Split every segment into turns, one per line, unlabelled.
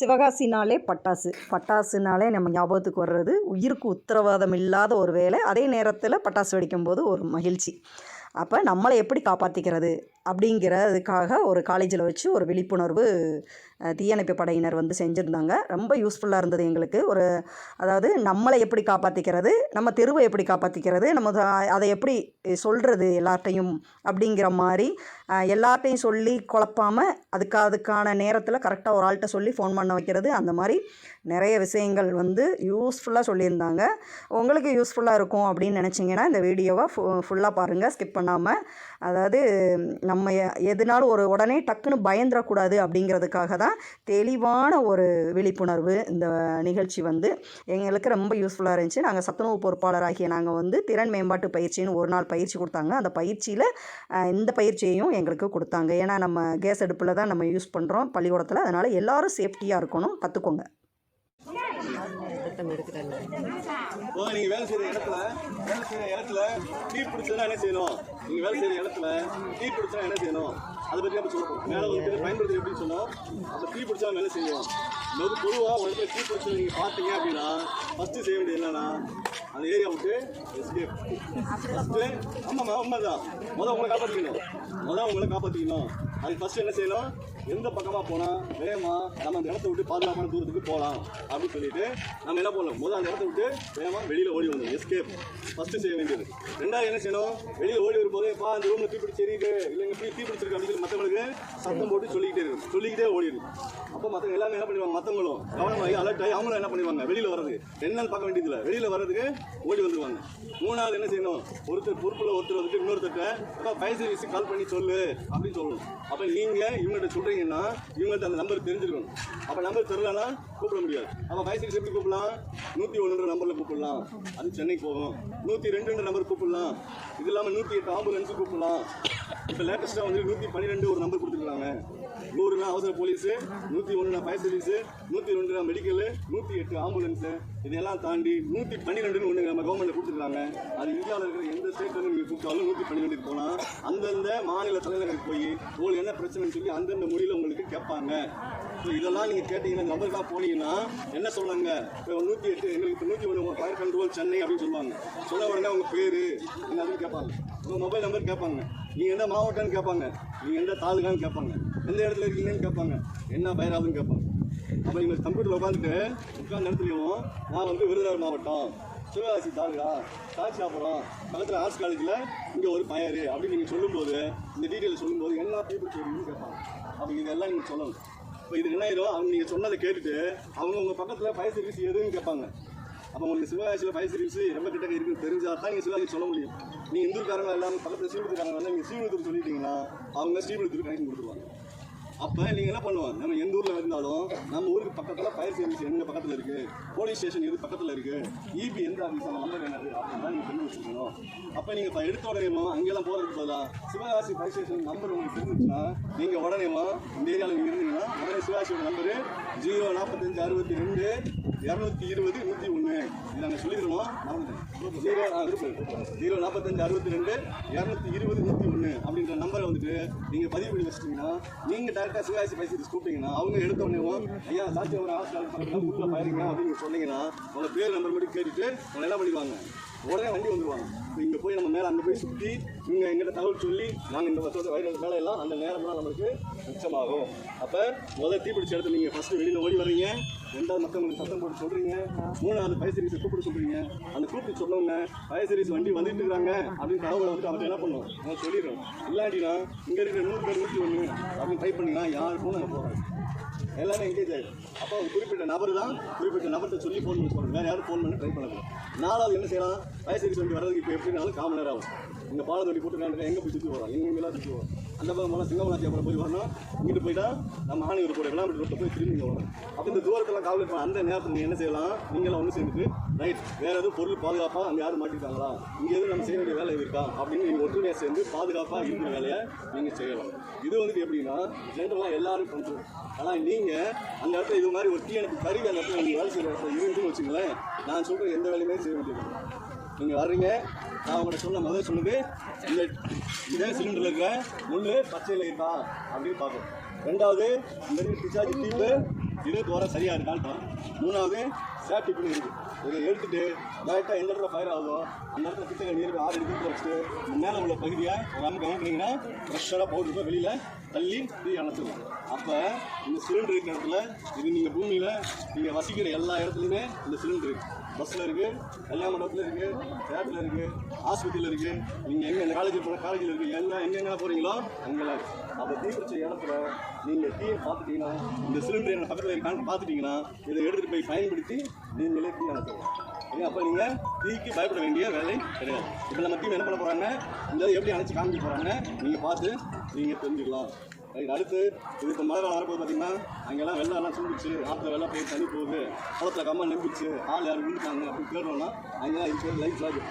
சிவகாசினாலே பட்டாசு. பட்டாசுனாலே நம்ம ஞாபகத்துக்கு வர்றது உயிருக்கு உத்தரவாதம் இல்லாத ஒரு வேலை. அதே நேரத்தில் பட்டாசு வெடிக்கும்போது ஒரு மகிழ்ச்சி. அப்போ நம்மளை எப்படி காப்பாற்றிக்கிறது அப்படிங்கிறதுக்காக ஒரு காலேஜில் வச்சு ஒரு விழிப்புணர்வு தீயணைப்பு படையினர் வந்து செஞ்சுருந்தாங்க. ரொம்ப யூஸ்ஃபுல்லாக இருந்தது எங்களுக்கு. ஒரு அதாவது நம்மளை எப்படி காப்பாற்றிக்கிறது நம்ம தெருவை எப்படி காப்பாற்றிக்கிறது நம்ம அதை எப்படி சொல்கிறது எல்லார்ட்டையும் அப்படிங்கிற மாதிரி அஹ், எல்லார்ட்டையும் சொல்லி குழப்பாமல் அதுக்கு அதுக்கான நேரத்தில் கரெக்டாக ஒரு ஆள்கிட்ட சொல்லி ஃபோன் பண்ண வைக்கிறது அந்த மாதிரி நிறைய விஷயங்கள் வந்து யூஸ்ஃபுல்லாக சொல்லியிருந்தாங்க. உங்களுக்கு யூஸ்ஃபுல்லாக இருக்கும் அப்படின்னு நினச்சிங்கன்னா இந்த வீடியோவை ஃபு ஃபுல்லாக பாருங்கள் ஸ்கிப் பண்ணாமல் அதாவது நம்ம எதுனாலும் ஒரு உடனே டக்குன்னு பயந்துடக்கூடாது அப்படிங்கிறதுக்காக தான் தெளிவான ஒரு விழிப்புணர்வு இந்த நிகழ்ச்சி வந்து எங்களுக்கு ரொம்ப யூஸ்ஃபுல்லாக இருந்துச்சு. நாங்கள் சத்துணவு பொறுப்பாளராகிய நாங்கள் வந்து திறன் மேம்பாட்டு பயிற்சின்னு ஒரு நாள் பயிற்சி கொடுத்தாங்க. அந்த பயிற்சியில் இந்த பயிற்சியையும் எங்களுக்கு கொடுத்தாங்க. ஏன்னா நம்ம கேஸ் அடுப்பில் தான் நம்ம யூஸ் பண்ணுறோம் பள்ளிக்கூடத்தில். அதனால் எல்லோரும் சேஃப்டியாக இருக்கணும். கற்றுக்கோங்க
இப்போ நீங்க வேலை செய்யற இடத்துல வேலை செய்யற இடத்துல டீ பிடிச்சதுன்னா என்ன செய்யணும்? நீங்க வேலை செய்யற இடத்துல டீ பிடிச்சா என்ன செய்யணும்? அதை பற்றி நம்ம சொல்லணும் மேலே ஒரு பேர் பயன்படுத்தி எப்படி சொன்னோம். அந்த டீ பிடிச்சா வேலை செய்யும் அதாவது பொதுவாக ஒரு இடத்துல டீ பிடிச்சது நீங்க பார்த்தீங்க அப்படின்னா ஃபர்ஸ்ட் செய்ய வேண்டியது என்னன்னா அந்த ஏரியா விட்டு எஸ்கேப் ஃபர்ஸ்ட் ஆமாம்மா உண்மைதான். முதல் உங்களை காப்பாற்றிக்கணும் முதல் உங்களை காப்பாற்றிக்கணும் அதுக்கு ஃபர்ஸ்ட் என்ன செய்யணும்? எந்த பக்கமாக போனால் வேகமாக நம்ம அந்த இடத்த விட்டு பாதுகாப்பான தூரத்துக்கு போகலாம் அப்படின்னு சொல்லிட்டு நம்ம என்ன பண்ணலாம் முதல் அந்த இடத்த விட்டு வேகமாக வெளியில் ஓடி வந்தோம். எஸ்கேப் ஃபஸ்ட்டு செய்ய வேண்டியது. ரெண்டாவது என்ன செய்யணும்? வெளியில் ஓடி வரும்போது எப்பா அந்த ரூமில் தீப்பிடிச்சு எரியுது. இல்லைங்க தீ தீப்பிடிச்சிருக்கு அப்படின்னு சொல்லி மற்றவங்களுக்கு சத்தம் போட்டு சொல்லிக்கிட்டே இருக்கும். சொல்லிக்கிட்டே ஓடிடும் அப்போ மற்றவங்க எல்லாமே என்ன பண்ணுவாங்க மற்றவங்களும் கவனமாகி அலர்ட் ஆகி அவங்களும் என்ன பண்ணுவாங்க வெளியில் வர்றது. என்னன்னு பார்க்க வேண்டியதில்லை. வெளியில் வர்றதுக்கு ஓடி வந்துருவாங்க. மூணாவது என்ன செய்யணும்? ஒருத்தர் பொறுப்பில் ஒருத்தர் வந்துட்டு இன்னொருத்தர்கிட்ட அப்போ ஃபயர் கால் பண்ணி சொல்லு அப்படின்னு சொல்லணும். அப்போ நீங்கள் இவங்கள்ட்ட சொல்கிறீங்கன்னா இவங்கள்ட்ட அந்த நம்பர் தெரிஞ்சிருக்கணும். அப்போ நம்பர் தெரிலனா கூப்பிட முடியாது. அப்போ ஃபயர் சர்வீஸ் எப்படி கூப்பிடலாம் நூற்றி ஒன்றுன்ற நம்பரில் கூப்பிடலாம். அது சென்னைக்கு போகும் நூற்றி ரெண்டுன்ற நம்பர் கூப்பிடலாம். இது இல்லாமல் நூற்றி எட்டு ஆம்புலன்ஸு கூப்பிடலாம். இப்போ லேட்டஸ்ட்டாக வந்து நூற்றி பன்னிரெண்டு ஒரு நம்பர் கொடுத்துருக்காங்க. நூறுனா அவசர போலீஸு நூற்றி ஒன்றுனா ஃபயர் சர்வீஸு நூற்றி ரெண்டுனா மெடிக்கலு நூற்றி எட்டு ஆம்புலன்ஸு இதெல்லாம் தாண்டி நூற்றி பன்னிரெண்டுன்னு ஒன்று நம்ம கவர்மெண்ட் கொடுத்துருக்காங்க. அது இந்தியாவில் இருக்கிற எந்த ஸ்டேட்லேருந்து நீங்கள் கூப்பிட்டாலும் நூற்றி பன்னிரெண்டுக்கு போனால் அந்தந்த மாநில தலைநகருக்கு போய் உங்களுக்கு என்ன பிரச்சனைன்னு சொல்லி அந்தந்த மொழியில் உங்களுக்கு கேட்பாங்க. ஸோ இதெல்லாம் நீங்கள் கேட்டீங்கன்னா நம்பருக்காக போனீங்கன்னா என்ன சொன்னாங்க? இப்போ நூற்றி எட்டு எங்களுக்கு இப்போ நூற்றி ஒன்று ஃபயர் கண்ட்ரோல் சென்னை அப்படின்னு சொல்லுவாங்க. சொன்ன உடனே உங்கள் பேர் என்ன கேட்பாங்க. உங்கள் மொபைல் நம்பர் கேட்பாங்க. நீங்கள் எந்த மாவட்டம்னு கேட்பாங்க? நீங்கள் எந்த தாலுகான்னு கேட்பாங்க. எந்த இடத்துல இருக்கீங்கன்னு கேட்பாங்க. என்ன பயிராதுன்னு கேட்பாங்க. அப்போ நீங்கள் கம்ப்யூட்டரில் உட்காந்துட்டு உட்காந்து இடத்துலையும் நான் வந்து விருதுநகர் மாவட்டம் சிவகாசி தாலுகா காட்சியாபுரம் பக்கத்தில் ஆர்ட்ஸ் காலேஜில் இங்கே ஒரு பயர் அப்படின்னு நீங்கள் சொல்லும்போது இந்த டீட்டெயில் சொல்லும்போது என்ன பீப்புள் கேட்பாங்க. அப்போ இதெல்லாம் நீங்கள் சொல்லணும். இப்போ இது என்ன ஆயிரும்? அவங்க நீங்கள் சொன்னதை கேட்டுட்டு அவங்க உங்கள் பக்கத்தில் ஃபயர் சர்வீஸ் எதுன்னு கேட்பாங்க. அப்போ உங்களுக்கு சிவகாசியில் ஃபயர் சர்வீஸ் ரொம்ப கிட்ட இருக்குன்னு தெரிஞ்சால் தான் நீங்கள் சிவகாசி சொல்ல முடியும். நீங்கள் இந்துக்காரங்க எல்லாமே பக்கத்தில் ஸ்ரீவிழுத்துக்காரங்க வந்து நீங்கள் ஸ்ரீவிழுத்தூர் சொல்லிட்டீங்கன்னா அவங்க ஸ்ரீவிழுத்தூர் கனெக்ஷன் கொடுத்துருவாங்க. அப்போ நீங்கள் என்ன பண்ணுவோம் நம்ம எந்த ஊரில் இருந்தாலும் நம்ம ஊருக்கு பக்கத்தில் ஃபயர் சர்வீஸ் எங்கே பக்கத்தில் இருக்குது போலீஸ் ஸ்டேஷன் எது பக்கத்தில் இருக்குது இபி எந்த ஆஃபீஸ் அந்த நம்பர் என்னது? அப்படின்னா நீங்கள் தெரிஞ்சு வச்சுக்கணும். அப்போ நீங்கள் இப்போ எடுத்த உடனேமா அங்கெல்லாம் போகிறதுக்கு பதிலாக சிவகாசி ஃபயர் ஸ்டேஷன் நம்பர் உங்களுக்கு தெரிஞ்சுச்சுன்னா நீங்கள் உடனேமா இந்த ஏரியாவில் நீங்கள் இருந்தீங்கன்னா உடனே சிவகாசியோட நம்பரு ஜீரோ நாற்பத்தஞ்சு அறுபத்தி ரெண்டு இரநூத்தி இருபது நூற்றி ஒன்று இதை நாங்கள் சொல்லிடுவோம் ஜீரோ ஜீரோ நாற்பத்தஞ்சு அறுபத்தி ரெண்டு இரநூத்தி இருபது நூற்றி ஒன்று அப்படின்ற நம்பரை வந்துட்டு நீங்கள் பதிவு பண்ணி வச்சிட்டிங்கன்னா நீங்கள் டேரெக்டாக சிவகாசி பைசி கூப்பிட்டீங்கன்னா அவங்க எடுத்த உடனே ஐயா சாட்சி ஒரு ஹாஸ்பிட்டல் பக்கத்தில் உள்ள பாருங்க அப்படின்னு சொன்னீங்கன்னா உங்கள் பேர் நம்பர் மட்டும் கேட்டுட்டு உங்களை என்ன பண்ணிடுவாங்க. உடனே வண்டி வந்துருவாங்க. இப்போ இங்கே போய் நம்ம மேலே அங்கே போய் சுற்றி இவங்க எங்கிட்ட தகவல் சொல்லி நாங்கள் இந்த வருஷத்தை மேலே வேலையெல்லாம் அந்த நேரம்லாம் நம்மளுக்கு மிச்சமாகும். அப்போ முதல் தீப்பிடிச்ச இடத்துல நீங்கள் ஃபஸ்ட்டு வெளியில் ஓடி வர்றீங்க. ரெண்டாவது மக்களுக்கு சத்தம் போட்டு சொல்கிறீங்க மூணாவது ஃபயர் சர்வீஸை கூப்பிட்டு சொல்கிறீங்க அந்த கூப்பிட்டு சொன்னவங்க ஃபயர் சர்வீஸ் வண்டி வந்துட்டு இருக்காங்க. அப்படின்னு தகவலை வந்துட்டு அவங்க என்ன பண்ணுவோம்? நான் சொல்லிடுறோம். இல்லாட்டினா இங்கே இருக்கிற நூறு பேர் நூற்றி ஒன்று அப்படின்னு டைப் பண்ணிங்கன்னா யாருக்கும் நாங்கள் போகிறோம் எல்லாமே எங்கேஜ் ஆகிடும் அப்போ குறிப்பிட்ட நபர் தான் குறிப்பிட்ட நபர்கிட்ட சொல்லி ஃபோன் பண்ணி சொல்லணும் வேறு யாரும் ஃபோன் பண்ணி ட்ரை பண்ணக்கூடாது நாலாவது என்ன செய்யலாம்? ஃபயர் சொல்லி வர்றதுக்கு இப்போ எப்படினாலும் காமன் நேரம் ஆகும். இந்த பாலத்து வண்டி போட்டு எங்கே போய் சுற்றி வரோம் எல்லாம் சுற்றி வரும் அந்த பக்கம் போனால் சிங்கமலாத்தியாபுரம் போய் வரணும். இங்கிட்டு போயிட்டா நம்ம ஆணையூர் கூட விளாம்பட்டு ரோட்டில் போய் திரும்பி வரணும். அப்போ இந்த தூரத்தெல்லாம் காவல் அந்த நேரத்தில் நீங்கள் என்ன செய்யலாம்? நீங்களாம் ஒன்று சேர்ந்துட்டு ரைட் வேறு எதுவும் பொருள் பாதுகாப்பாக அங்கே யாரும் மாட்டிருக்காங்களா? இங்கே எதுவும் நம்ம செய்ய வேண்டிய வேலை இருக்கா? அப்படின்னு நீங்கள் ஒற்றுமையாக சேர்ந்து பாதுகாப்பாக இருக்கிற வேலையை நீங்கள் செய்யலாம். இது வந்துட்டு எப்படின்னா ஜென்ரலாக எல்லாரும் பண்ணுறோம் ஆனால் நீங்கள் அந்த இடத்துல இது மாதிரி ஒரு தீயணைப்பு கருவி அந்த இடத்துல நீங்கள் வேலை செய்கிற இடத்துல இருந்துன்னு வச்சுங்களேன் நான் சொல்கிற எந்த வேலையுமே செய்ய வேண்டியது நீங்கள் வர்றீங்க நான் உங்கள்கிட்ட சொன்ன முதல் சொன்னது இந்த இதே சிலிண்டரில் இருக்கிற முள் பச்சையில் இருக்கா அப்படின்னு பார்ப்போம். ரெண்டாவது இந்த டிஸ்சார்ஜ் டீப்பு இது தோற சரியாக இருக்கான்னு மூணாவது சேஃப்டி பின் இருக்குது இதை எடுத்துகிட்டு டேரெக்டாக எந்த இடத்துல ஃபயர் ஆகுதோ அந்த இடத்துல கிட்ட நீர் ஆறு எடுத்து வச்சுட்டு மேலே உள்ள பகுதியை ஒரு கவனிக்கிறீங்கன்னா ஃப்ரெஷ்ஷாக ப்ரெஷராக போட்டு வெளியில் தள்ளி தீ அணைச்சிடலாம் அப்போ இந்த சிலிண்டர் இருக்கிற இடத்துல இது நீங்கள் பூமியில் நீங்கள் வசிக்கிற எல்லா இடத்துலையுமே இந்த சிலிண்டர் இருக்குது பஸ்ஸில் இருக்குது கல்யாண மண்டபத்தில் இருக்குது தேட்டரில் இருக்குது ஆஸ்பத்திரியில் இருக்குது நீங்கள் எங்கே இந்த காலேஜ் போகிற காலேஜில் இருக்குது எல்லாம் எங்கெங்க போகிறீங்களோ அங்கெல்லாம் இருக்குது அப்போ தீ பிடிச்ச இடத்துல நீங்கள் தீயை பார்த்துட்டீங்கன்னா இந்த சிலிண்டர் என்ன பக்கத்தில் இருக்கான்னு பார்த்துட்டிங்கன்னா இதை எடுத்துகிட்டு போய் பயன்படுத்தி நீங்களே தீ அணைச்சிடலாம் சரியா? அப்போ நீங்கள் தீக்கு பயப்பட வேண்டிய வேலை கிடையாது. இப்போ நம்ம தீ என்ன பண்ண போகிறாங்க இந்த எப்படி அணைச்சி காமிக்க போகிறாங்க நீங்கள் பார்த்து நீங்கள் தெரிஞ்சுக்கலாம். ரைட் அடுத்து இது இப்போ மழை காலம் வரப்போது பார்த்தீங்கன்னா அங்கெல்லாம் வெள்ளம் எல்லாம் சூழ்ந்துச்சு. ஆற்றுல வெள்ளம் போய் தண்ணி போகுது. குளத்துல கம்மல் நம்பிச்சு ஆள் யாரும் விழுந்துட்டாங்க அப்படின்னு தேடுறோம்னா அங்கெல்லாம் இது லைஃப் ஜாக்கெட்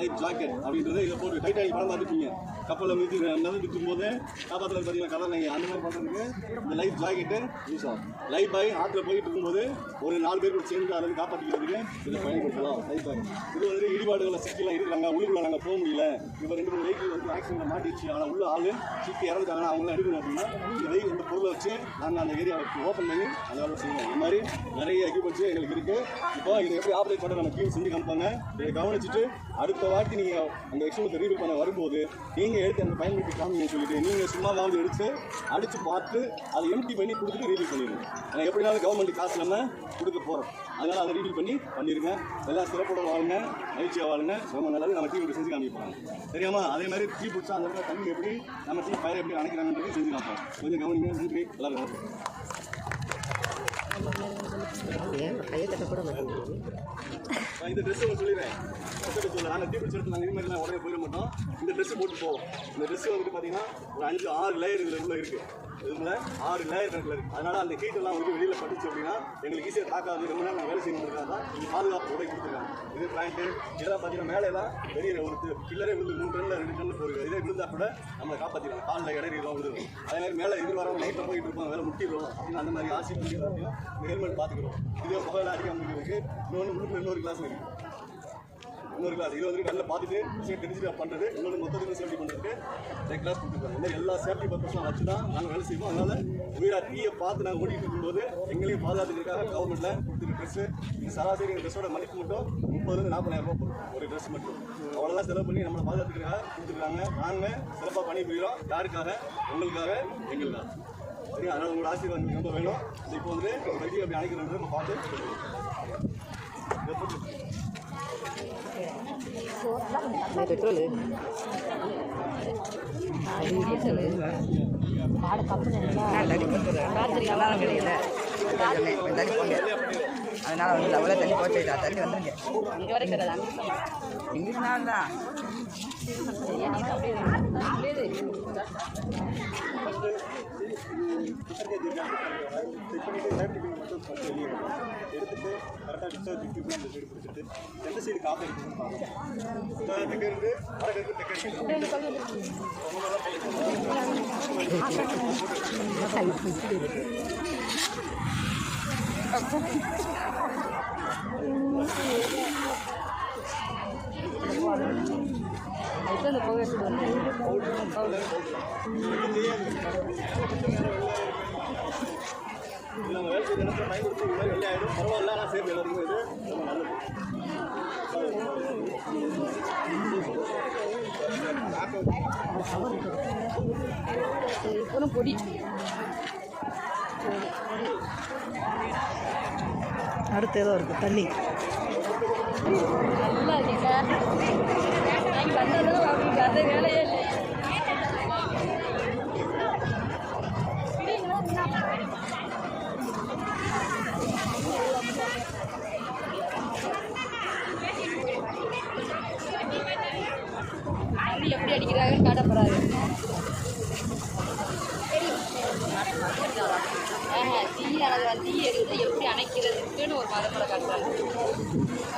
லைஃப் ஜாக்கெட் அப்படின்றது இதை போட்டு டைட்டானிக் படம் பார்த்துருப்பீங்க. கப்பலில் மிதி நிற்கும் போது காப்பாத்தில் பார்த்தீங்கன்னா கதை நீங்கள் அந்த மாதிரி பண்ணுறதுக்கு இந்த லைஃப் ஜாக்கெட்டு யூஸ் ஆகும். லைஃப் ஆகி ஆற்றுல போயிட்டு இருக்கும்போது ஒரு நாலு பேர் கூட சேர்ந்து அதை காப்பாற்றிக்கிறதுக்கு இதை பயன்படுத்தலாம். லைஃப் பாய் இது வந்து இடிபாடுகளில் சிக்கலாம் இருக்கிறாங்க உள்ளுக்குள்ளே நாங்கள் போக முடியல. இப்போ ரெண்டு மூணு வெஹிக்கிள் வந்து ஆக்சிடென்ட் மாட்டிடுச்சு. ஆனால் உள்ள ஆள் சிக்கி இறந்துட்டாங்கன்னா அவங்கள எடுக்கணும் அப்படின்னா இந்த இந்த பொருளை வச்சு நாங்கள் அந்த ஏரியாவுக்கு ஓப்பன் பண்ணி அந்த வேலை செய்வோம் இந்த மாதிரி நிறைய எக்யூப்மெண்ட்ஸ் எங்களுக்கு இருக்குது இப்போ இதை எப்படி ஆப்ரேட் பண்ண நம்ம டீம் செஞ்சு காமிப்பாங்க. இதை கவனிச்சுட்டு அடுத்த வாட்டி நீங்கள் அந்த எக்ஸ்பெரிமெண்ட் ரீபில் பண்ண வரும்போது நீங்கள் எடுத்து அந்த பயன்படுத்தி காமிங்கன்னு சொல்லிட்டு நீங்கள் சும்மா வந்து எடுத்து அடித்து பார்த்து அதை எம்டி பண்ணி கொடுத்துட்டு ரீபில் பண்ணிடுங்க. ஏன்னா எப்படினாலும் கவர்மெண்ட் காசு நம்ம கொடுக்க போகிறோம் அதனால் அதை ரீஃபில் பண்ணி பண்ணிடுங்க எல்லாம் சிறப்போட வாழுங்க மகிழ்ச்சியாக வாழுங்க. ரொம்ப நல்லது நம்ம டீம் செஞ்சு காமிப்பாங்க. தெரியாமா அதே மாதிரி டீ பிடிச்சா அந்த இடத்துல தண்ணி எப்படி நம்ம டீ ஃபயர் எப்படி அணைக்கிறாங்கன்றது செஞ்சு காமிப்போம் கொஞ்சம் கவனிங்க நன்றி எல்லாரும் நான் இந்த ட்ரெஸ் ஒன்று சொல்லிடுறேன். சொல்ல. நாங்கள் டீ பிடிச்சி நாங்கள் இது மாதிரிலாம் உடனே போயிட மாட்டோம். இந்த ட்ரெஸ் போட்டு போவோம். இந்த ட்ரெஸ் வந்துட்டு பார்த்தீங்கன்னா ஒரு அஞ்சு ஆறு லேயர் இதுல இருக்குது இதுல ஆறு லேயர் கணக்கில் இருக்குது அதனால் அந்த ஹீட் எல்லாம் வந்து வெளியில் பட்டுச்சு அப்படின்னா எங்களுக்கு ஈஸியாக தாக்காது. ரொம்ப நேரம் நாங்கள் வேலை முடியாது தான் இது பாதுகாப்பு உடை கொடுத்துருக்காங்க. இது பிளான்ட்டு இதெல்லாம் பார்த்தீங்கன்னா மேலே பெரிய ஒரு பில்லரே விழுந்து மூணு டன்ல ரெண்டு டன்ல போயிருக்கு. இதே விழுந்தா கூட நம்மளை காப்பாற்றிடலாம் காலில் இடறி எல்லாம் விழுது அதே மாதிரி மேலே எதிர் வரவங்க நைட்டில் போயிட்டு இருப்போம் வேலை முட்டிடுவோம் அப்படின்னு அந்த மாதிரி ஆசை பண்ணி பார்த்து ஹெல்மெட் இதே புகையில அடிக்க இருக்கு இன்னொன்று முழுக்க இன்னொரு கிளாஸ் இருக்குது இன்னொரு கிளாஸ் இது வந்து நல்லா பார்த்துட்டு விஷயம் தெரிஞ்சுட்டு பண்ணுறது இன்னொன்று மொத்தத்துக்கு சேஃப்டி பண்ணுறதுக்கு ரெண்டு கிளாஸ் கொடுத்துருக்காங்க இந்த எல்லா சேஃப்டி பர்பஸ்லாம் வச்சு தான் நாங்கள் வேலை செய்வோம் அதனால் உயிரா தீயை பார்த்து நாங்கள் ஓடிட்டு இருக்கும்போது எங்களையும் பாதுகாத்துக்கிறதுக்காக கவர்மெண்ட்டில் கொடுத்துருக்க ட்ரெஸ்ஸு இந்த சராசரி ட்ரெஸ்ஸோட மதிப்பு மட்டும் முப்பதுலேருந்து நாற்பதாயிரம் ரூபா போகும் ஒரு ட்ரெஸ் மட்டும் அவ்வளோலாம் செலவு பண்ணி நம்மளை பாதுகாத்துக்கிறதுக்காக கொடுத்துருக்காங்க நாங்கள் சிறப்பாக பண்ணி போயிடும் யாருக்காக உங்களுக்காக எங்களுக்காக சரி அதனால் உங்களோட ஆசீர்வாதம் ரொம்ப வேணும். இப்போ வந்து கல்வி அப்படி அணைக்கிறது நம்ம பார்த்து. அதனால வந்து போட்டு
தண்ணி போச்சுட்டா நல்லா கிடைக்கல தண்ணி போங்க இங்கிலீஷ் வந்து தான் தண்ணி போச்சு தண்ணி இங்கே வரைக்கும்
எடுத்துட்டு கரெக்டாக டிஸ்டர்ப் திருப்பி போய் சைடு எந்த சைடு காற்று இருக்குன்னு பார்க்கணும் தெக்க இருந்து வடக்கு இருந்து தெக்க இருக்கு நம்ம வேலை செய்த பரவாயில்ல ஆனால் எல்லாருக்கும் இது
பொடி
அடுத்து ஏதோ இருக்குது தண்ணி.
நல்லா இருக்கீங்க நாங்கள் வந்ததும் அவங்களுக்கு அந்த வேலையே இல்லை தண்ணி எப்படி அடிக்கிறாங்கன்னு காட்ட போறாரு ஆஹா, தீ அணை தீ எடுத்து எப்படி அணைக்கிறதுக்குன்னு ஒரு மதத்தில் காட்டுறாங்க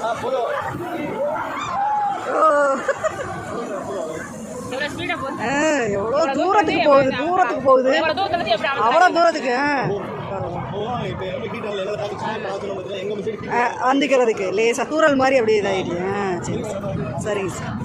ஆ போதும்
எவ்வளோ
தூரத்துக்கு போகுது தூரத்துக்கு போகுது. அவ்வளோ தூரத்துக்கு? வந்துக்கிறதுக்கு லேசாக தூரல் மாதிரி அப்படியே இதாகிடுச்சு ஆ சரி சார் சரிங்க சார்.